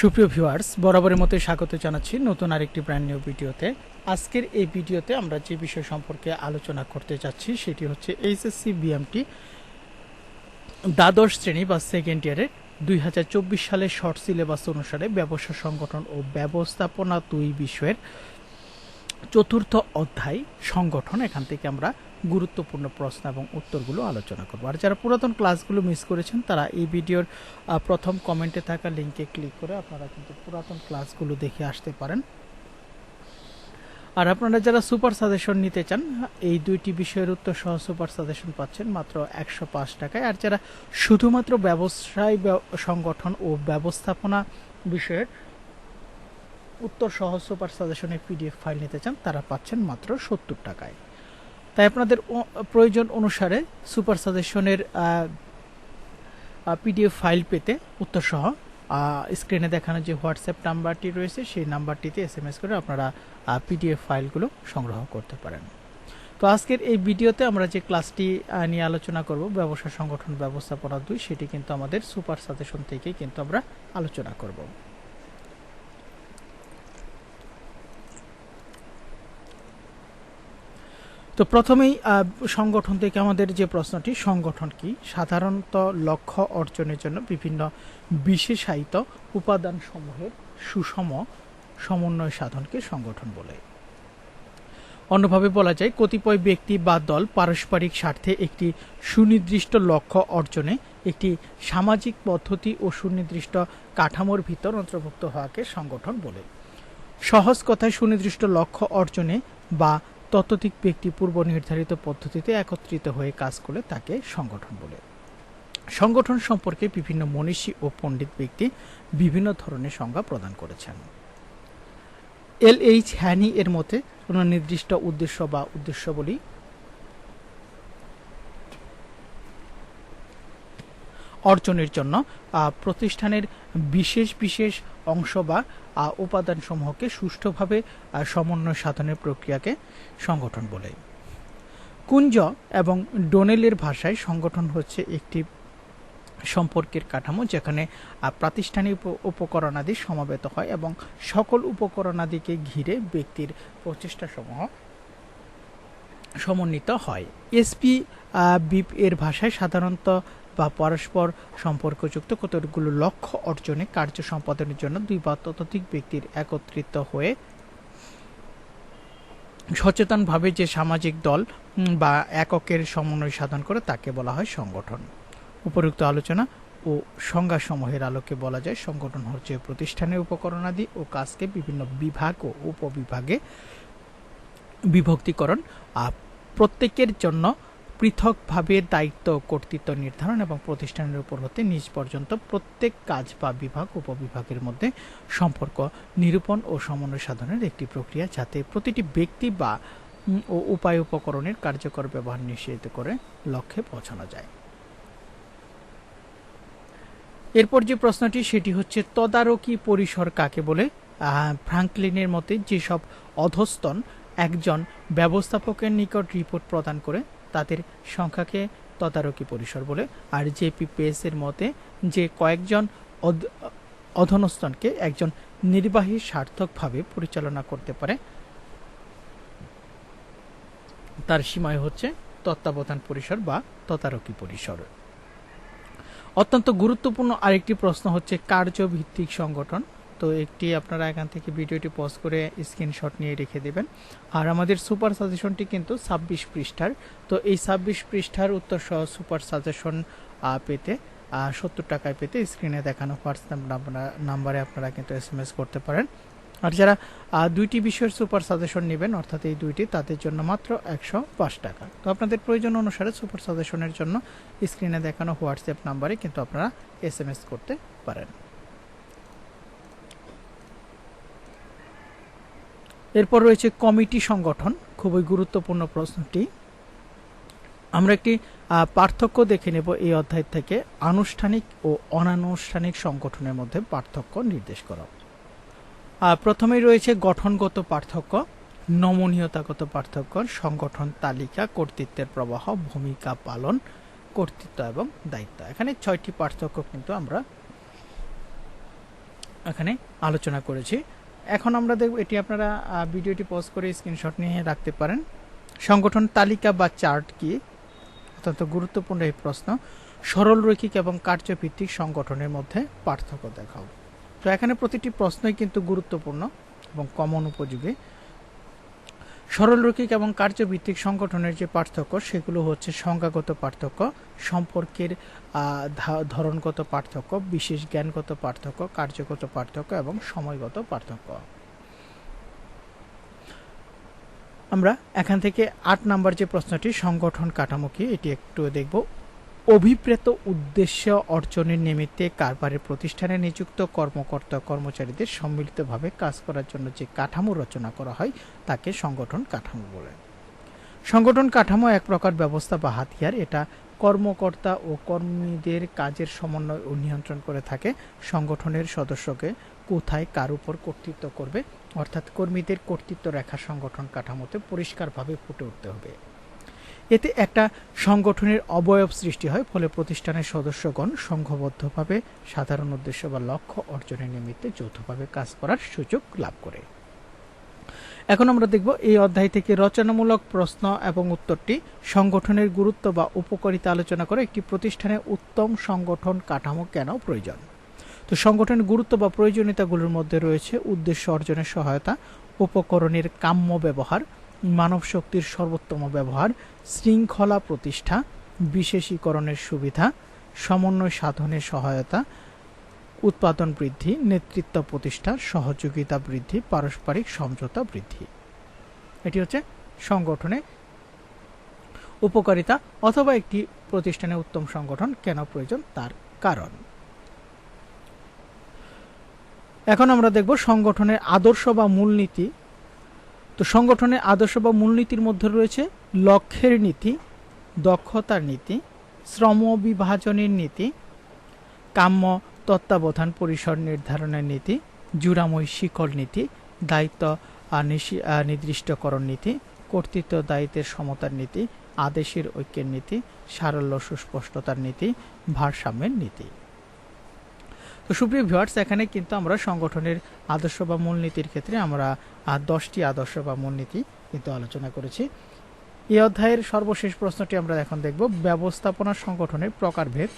সুপ্রিয় ভিউয়ার্স, বরাবরের মতোই স্বাগত জানাচ্ছি নতুন আরেকটি ব্র্যান্ড নিউ ভিডিওতে। আজকের এই ভিডিওতে আমরা যে বিষয় সম্পর্কে আলোচনা করতে যাচ্ছি সেটি হচ্ছে এইচএসসি বিএমটি দ্বাদশ শ্রেণি বা সেকেন্ড ইয়ারের দুই হাজার চব্বিশ সালের শর্ট সিলেবাস অনুসারে ব্যবসা সংগঠন ও ব্যবস্থাপনা দুই বিষয়ের চতুর্থ অধ্যায় সংগঠন, এখান থেকে আমরা গুরুত্বপূর্ণ প্রশ্ন এবং উত্তরগুলো আলোচনা করব। আর যারা পুরাতন ক্লাসগুলো মিস করেছেন, তারা এই ভিডিওর প্রথম কমেন্টে থাকা লিঙ্কে ক্লিক করে আপনারা কিন্তু পুরাতন ক্লাসগুলো দেখে আসতে পারেন। আর আপনারা যারা সুপার সাজেশন নিতে চান, এই দুইটি বিষয়ের উত্তর সহ সুপার সাজেশন পাচ্ছেন মাত্র একশো পাঁচ টাকায়। আর যারা শুধুমাত্র ব্যবসায় সংগঠন ও ব্যবস্থাপনা বিষয়ের উত্তর সহ সুপার সাজেশনের পিডিএফ ফাইল নিতে চান, তারা পাচ্ছেন মাত্র সত্তর টাকায়। তাই আপনাদের প্রয়োজন অনুসারে সুপার সাজেশনের পিডিএফ ফাইল পেতে উত্তর সহ স্ক্রিনে দেখানো যে হোয়াটসঅ্যাপ নাম্বারটি রয়েছে, সেই নাম্বারটিতে এস এম এস করে আপনারা পিডিএফ ফাইলগুলো সংগ্রহ করতে পারেন। তো আজকের এই ভিডিওতে আমরা যে ক্লাসটি নিয়ে আলোচনা করব, ব্যবসা সংগঠন ব্যবস্থাপনা দুই, সেটি কিন্তু আমাদের সুপার সাজেশন থেকেই কিন্তু আমরা আলোচনা করব। তো প্রথমেই সংগঠন থেকে আমাদের যে প্রশ্নটি, সংগঠন কি? সাধারণত লক্ষ্য অর্জনের জন্য বিভিন্ন বিশেষায়িত উপাদান সমূহের সুষম সমন্বয় সাধনকে সংগঠন বলে। অন্যভাবে বলা যায়, কতিপয় ব্যক্তি বা দল পারস্পরিক স্বার্থে একটি সুনির্দিষ্ট লক্ষ্য অর্জনে একটি সামাজিক পদ্ধতি ও সুনির্দিষ্ট কাঠামোর ভিতর অন্তর্ভুক্ত হওয়াকে সংগঠন বলে। সহজ কথায় সুনির্দিষ্ট লক্ষ্য অর্জনে বা ততোধিক ব্যক্তি পূর্ব নির্ধারিত পদ্ধতিতে একত্রিত হয়ে কাজ করে তাকে সংগঠন বলে। সংগঠন সম্পর্কে বিভিন্ন মনীষী ও পণ্ডিত ব্যক্তি বিভিন্ন ধরনের সংজ্ঞা প্রদান করেছেন। এল এইচ হ্যানি এর মতে কোনো নির্দিষ্ট উদ্দেশ্য বা উদ্দেশ্যবলী অর্জনের জন্য প্রতিষ্ঠানের বিশেষ বিশেষ অংশ বা আহ, উপাদানসমূহকে সুষ্ঠুভাবে সমন্বয় সাধনের প্রক্রিয়াকে সংগঠন বলে। কুঞ্জ এবং ডোনেলের ভাষায় সংগঠন হচ্ছে একটি সম্পর্কের কাঠামো যেখানে প্রাতিষ্ঠানিক উপ- উপকরণাদি সমাবেত হয় এবং সকল উপকরণাদিকে ঘিরে ব্যক্তির প্রচেষ্টাসমূহ সমন্বিত হয়। এসপি বিপ এর ভাষায় সাধারণত বা পরস্পর সম্পর্কযুক্ত কতগুলো লক্ষ্য অর্জনে কার্য সম্পাদনের জন্য দুই বা ততোধিক ব্যক্তির একত্রিত হয়ে সচেতনভাবে যে সামাজিক দল বা এককের সমন্বয় সাধন করে তাকে বলা হয় সংগঠন। উপরোক্ত আলোচনা ও সংজ্ঞাসমূহের আলোকে বলা যায় সংগঠন হচ্ছে প্রতিষ্ঠানের উপকরণাদি ও কাজকে বিভিন্ন বিভাগ ও উপবিভাগে বিভক্তিকরণ আর প্রত্যেকের জন্য পৃথকভাবে দায়িত্ব, কর্তৃত্ব নির্ধারণ এবং প্রতিষ্ঠানের উপর হতে নিজ পর্যন্ত প্রত্যেক কাজ বা বিভাগ, উপবিভাগের মধ্যে সম্পর্ক নিরূপণ ও সমন্বয় সাধনের একটি প্রক্রিয়া যাতে প্রতিটি ব্যক্তি বা ও উপায় উপকরণের কার্যকর ব্যবহার নিশ্চিত করে লক্ষ্যে পৌঁছানো যায়। এরপর যে প্রশ্নটি, সেটি হচ্ছে তদারকি পরিসর কাকে বলে? ফ্রাঙ্কলিনের মতে যেসব অধস্তন একজন ব্যবস্থাপকের নিকট রিপোর্ট প্রদান করে তাদের সংখ্যাকে তদারকি পরিসর বলে। আর জেপি পেস এর মতে যে কয়েকজন অধ- অধস্তনকে একজন নির্বাহী সার্থকভাবে পরিচালনা করতে পারে, তার সীমায় হচ্ছে তত্ত্বাবধান পরিসর বা তদারকি পরিসর। অত্যন্ত গুরুত্বপূর্ণ আরেকটি প্রশ্ন হচ্ছে কার্যভিত্তিক সংগঠন। তো একটি আপনারা এখান থেকে ভিডিওটি পজ করে স্ক্রিনশট নিয়ে রেখে দেবেন। আর আমাদের সুপার সাজেশনটি কিন্তু ছাব্বিশ পৃষ্ঠার। তো এই ছাব্বিশ পৃষ্ঠার উত্তর সহ সুপার সাজেশন পেতে সত্তর টাকায় পেতে স্ক্রিনে দেখানো হোয়াটসঅ্যাপ নাম্বারে আপনারা কিন্তু এস এম এস করতে পারেন। আর যারা দুইটি বিষয়ের সুপার সাজেশন নেবেন, অর্থাৎ এই দুইটি, তাদের জন্য মাত্র একশো পাঁচ টাকা। তো আপনাদের প্রয়োজন অনুসারে সুপার সাজেশনের জন্য স্ক্রিনে দেখানো হোয়াটসঅ্যাপ নাম্বারে কিন্তু আপনারা এস এম এস করতে পারেন। এরপর রয়েছে কমিটি সংগঠন, খুবই গুরুত্বপূর্ণ প্রশ্নটি। আমরা একটি পার্থক্য দেখে নেব এই অধ্যায় থেকে। আনুষ্ঠানিক ও অনানুষ্ঠানিক সংগঠনের মধ্যে পার্থক্য নির্দেশ করা। প্রথমেই রয়েছে গঠনগত পার্থক্য, নমনীয়তাগত পার্থক্য, সংগঠন তালিকা, কর্তৃত্বের প্রবাহ, ভূমিকা পালন, কর্তৃত্ব এবং দায়িত্ব। এখানে ছয়টি পার্থক্য কিন্তু আমরা এখানে আলোচনা করেছি। এখন আমরা দেখব, এটি আপনারা ভিডিওটি পজ করে স্ক্রিনশট নিয়ে রাখতে পারেন। সংগঠন তালিকা বা চার্ট কি? অত্যন্ত গুরুত্বপূর্ণ এই প্রশ্ন। সরল রৈখিক এবং কার্যভিত্তিক সংগঠনের মধ্যে পার্থক্য দেখাও। তো এখানে প্রতিটি প্রশ্নই কিন্তু গুরুত্বপূর্ণ এবং কমন উপযোগী। সরলরৈখিক এবং কার্যভিত্তিক সংগঠনের যে পার্থক্য, সেগুলো হচ্ছে সংজ্ঞাগত পার্থক্য, সম্পর্কের ধরনগত পার্থক্য, বিশেষ জ্ঞানগত পার্থক্য, কার্যগত পার্থক্য এবং সময়গত পার্থক্য। আমরা এখান থেকে আট নাম্বার যে প্রশ্নটি, সংগঠন কাঠামো কি, এটি একটু দেখব। অভিপ্রেত উদ্দেশ্য অর্জনের নিমিত্তে কারবারের প্রতিষ্ঠানে নিযুক্ত কর্মকর্তা কর্মচারীদের সম্মিলিতভাবে কাজ করার জন্য যে কাঠামো রচনা করা হয়, তাকে সংগঠন কাঠামো বলে। সংগঠন কাঠামো এক প্রকার ব্যবস্থা বা হাতিয়ার। এটা কর্মকর্তা ও কর্মীদের কাজের সমন্বয় ও নিয়ন্ত্রণ করে থাকে। সংগঠনের সদস্যকে কোথায় কার উপর কর্তৃত্ব করবে? অর্থাৎ কর্মীদের কর্তৃত্ব রেখা সংগঠন কাঠামোতে পরিষ্কারভাবে ফুটে উঠতে হবে। এতে একটা সংগঠনের অবয়ব সৃষ্টি হয়, ফলে প্রতিষ্ঠানের সদস্যগণ সংঘবদ্ধভাবে সাধারণ উদ্দেশ্য বা লক্ষ্য অর্জনের নিমিত্তে যৌথভাবে কাজ করার সুযোগ লাভ করে। এখন আমরা দেখব এই অধ্যায় থেকে রচনামূলক প্রশ্ন এবং উত্তরটি সংগঠনের গুরুত্ব বা উপকারিতা আলোচনা করে একটি প্রতিষ্ঠানে উত্তম সংগঠন কাঠামো কেন প্রয়োজন। তো সংগঠনের গুরুত্ব বা প্রয়োজনীয়তাগুলোর মধ্যে রয়েছে উদ্দেশ্য অর্জনের সহায়তা, উপকরণের কাম্য ব্যবহার মানব শক্তির সর্বোত্তম ব্যবহার, শৃঙ্খলা প্রতিষ্ঠা, বিশেষীকরণের সুবিধা, সমন্বয় সাধনের সহায়তা, উৎপাদন বৃদ্ধি, নেতৃত্ব প্রতিষ্ঠা, সহযোগিতা বৃদ্ধি, পারস্পরিক সমঝোতা বৃদ্ধি। এটি হচ্ছে সংগঠনে উপকারিতা অথবা একটি প্রতিষ্ঠানে উত্তম সংগঠন কেন প্রয়োজন তার কারণ। এখন আমরা দেখব সংগঠনের আদর্শ বা মূলনীতি তো সংগঠনের আদর্শ বা মূলনীতির মধ্যে রয়েছে লক্ষ্যের নীতি, দক্ষতার নীতি, শ্রম বিভাজনের নীতি, কাম্য তত্ত্বাবধান পরিসর নির্ধারণের নীতি, জুড়াময় শিকল নীতি, দায়িত্ব নির্দিষ্টকরণ নীতি, কর্তৃত্ব দায়িত্বের সমতার নীতি, আদেশের ঐক্যের নীতি, সারল্য সুস্পষ্টতার নীতি, ভারসাম্যের নীতি। তো সুপ্রিয় ভিউয়ার্স এখানে কিন্তু আমরা সংগঠনের আদর্শ বা মূলনীতির ক্ষেত্রে আমরা দশটি আদর্শ বা মূলনীতি কিন্তু আলোচনা করেছি। এই অধ্যায়ের সর্বশেষ প্রশ্নটি আমরা এখন দেখব, ব্যবস্থাপনা সংগঠনের প্রকারভেদ।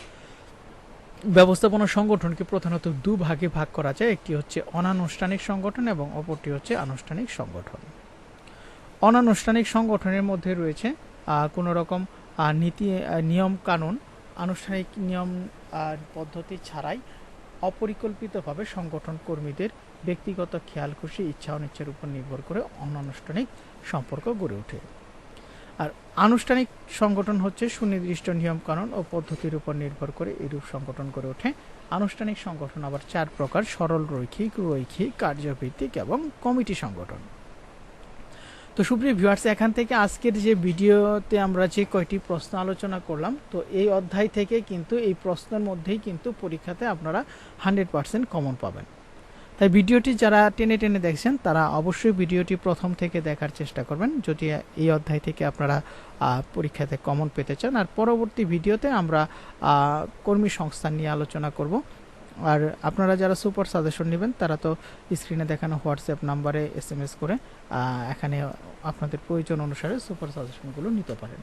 ব্যবস্থাপনা সংগঠনকে প্রধানত দু ভাগে করা যায়, একটি হচ্ছে অনানুষ্ঠানিক সংগঠন এবং অপরটি হচ্ছে আনুষ্ঠানিক সংগঠন। অনানুষ্ঠানিক সংগঠনের মধ্যে রয়েছে কোনো রকম নীতি নিয়ম কানুন, আনুষ্ঠানিক নিয়ম পদ্ধতি ছাড়াই অপরিকল্পিতভাবে সংগঠন কর্মীদের ব্যক্তিগত খেয়াল খুশি ইচ্ছা অনিচ্ছার উপর নির্ভর করে অনানুষ্ঠানিক সম্পর্ক গড়ে ওঠে। আর আনুষ্ঠানিক সংগঠন হচ্ছে সুনির্দিষ্ট নিয়মকানুন ও পদ্ধতির উপর নির্ভর করে এরূপ সংগঠন গড়ে ওঠে। আনুষ্ঠানিক সংগঠন আবার চার প্রকার সরল রৈখিক রৈখিক, কার্যভিত্তিক এবং কমিটি সংগঠন। তো সুপ্রিয় ভিউয়ার্স এখান থেকে আজকের যে ভিডিওতে আমরা যে কয়টি প্রশ্ন আলোচনা করলাম, তো এই অধ্যায় থেকে কিন্তু এই প্রশ্নের মধ্যেই কিন্তু পরীক্ষাতে আপনারা হান্ড্রেড পার্সেন্ট কমন পাবেন। তাই ভিডিওটি যারা টেনে টেনে দেখছেন, তারা অবশ্যই ভিডিওটি প্রথম থেকে দেখার চেষ্টা করবেন, যদি এই অধ্যায় থেকে আপনারা পরীক্ষাতে কমন পেতে চান। আর পরবর্তী ভিডিওতে আমরা কর্মী সংস্থান নিয়ে আলোচনা করব। আর আপনারা যারা সুপার সাজেশন নেবেন, তারা তো স্ক্রিনে দেখানো হোয়াটসঅ্যাপ নাম্বারে এস করে এখানে আপনাদের প্রয়োজন অনুসারে সুপার সাজেশনগুলো নিতে পারেন।